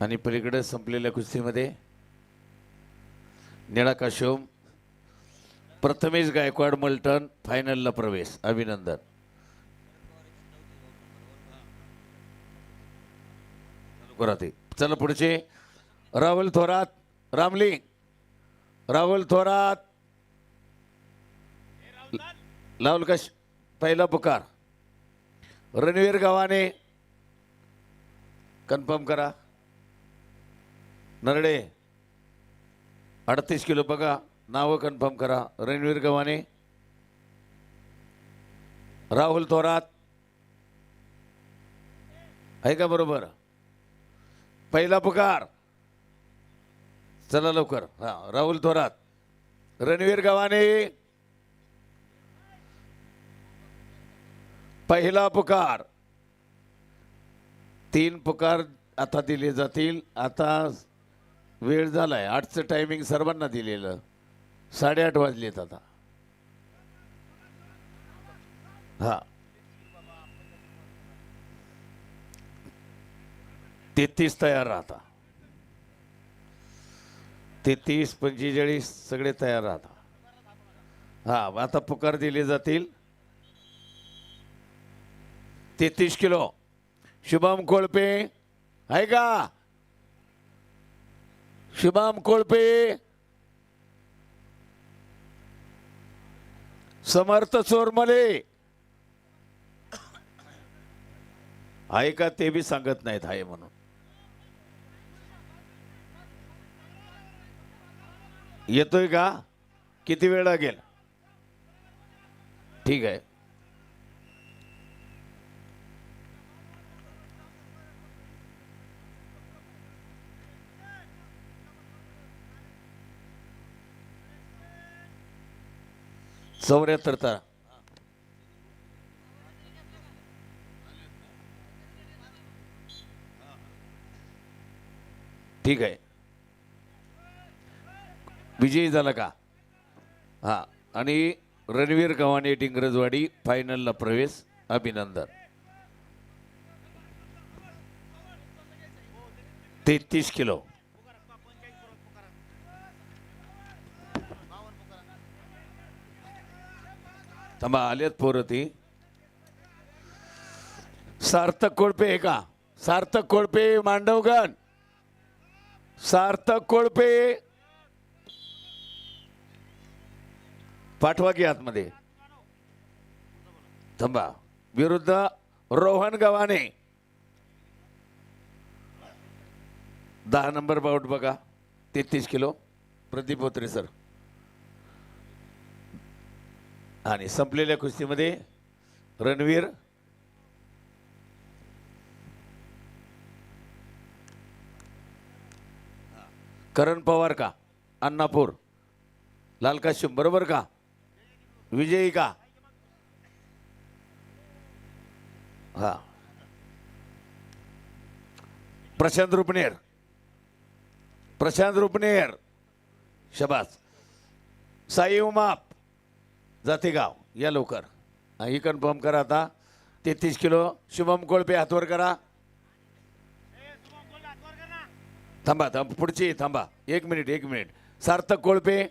आणि पलीकडे संपलेल्या कुस्तीमध्ये निळा प्रथमेश गायकवाड मल्टन फायनलला प्रवेश. अभिनंदन. ते. चला पुढचे. रावल थोरात रामलिंग. राहुल थोरात. लावल कश पहिला पुकार. रणवीर गावाने कन्फर्म करा. नरडे अडतीस किलो बघा नावं कन्फर्म करा. रणवीर गव्हाणे राहुल थोरात. आहे का बरोबर? पहिला पुकार. चला लवकर. हा राहुल थोरात. रणवीर गव्हाणे. पहिला पुकार. तीन पुकार आता दिले जातील. आता वेळ झालाय. आठचं टायमिंग सर्वांना दिलेलं. साडेआठ वाजलेत आता. हा. तेहतीस तयार राहता. तेहतीस पंचेचाळीस सगळे तयार राहता. हा आता पुकार दिले जातील. तेहतीस किलो. शुभम कोळपे आहे का? शुभम कोळपे. समर्थ चोरमले. आहे का ते बी सांगत नाहीत आहे म्हणून. येतोय का? किती वेळ लागेल? ठीक आहे. चौऱ्याहत्तर ठीक आहे. विजयी झाला का? हा. आणि रणवीर गव्हाणे डिंगरजवाडी फायनलला प्रवेश अभिनंदन. तेहतीस किलो. थांबा आलेत पोरं ती. सार्थक कोळपे आहे का? सार्थक कोळपे मांडवगण. सार्थक कोळपे. पाठवा की आतमध्ये. थांबा. विरुद्ध रोहन गव्हाणे. दहा नंबर बाउट बघा. तेहतीस किलो. प्रदीप होत्रे सर. आणि संपलेल्या कुस्तीमध्ये रणवीर. करण पवार का? अण्णापूर लालकाशिम बरोबर का? विजयी का? हा. प्रशांत रुपनेर. प्रशांत रुपनेर. शबास. साई उमाप. जातेगाव या लवकर. हा, ही कन्फर्म करा आता. तेहतीस किलो शुभम कोळपे हातवर करा. थांबा थांबा पुढची थांबा. एक मिनिट एक मिनिट. सार्थक कोळपे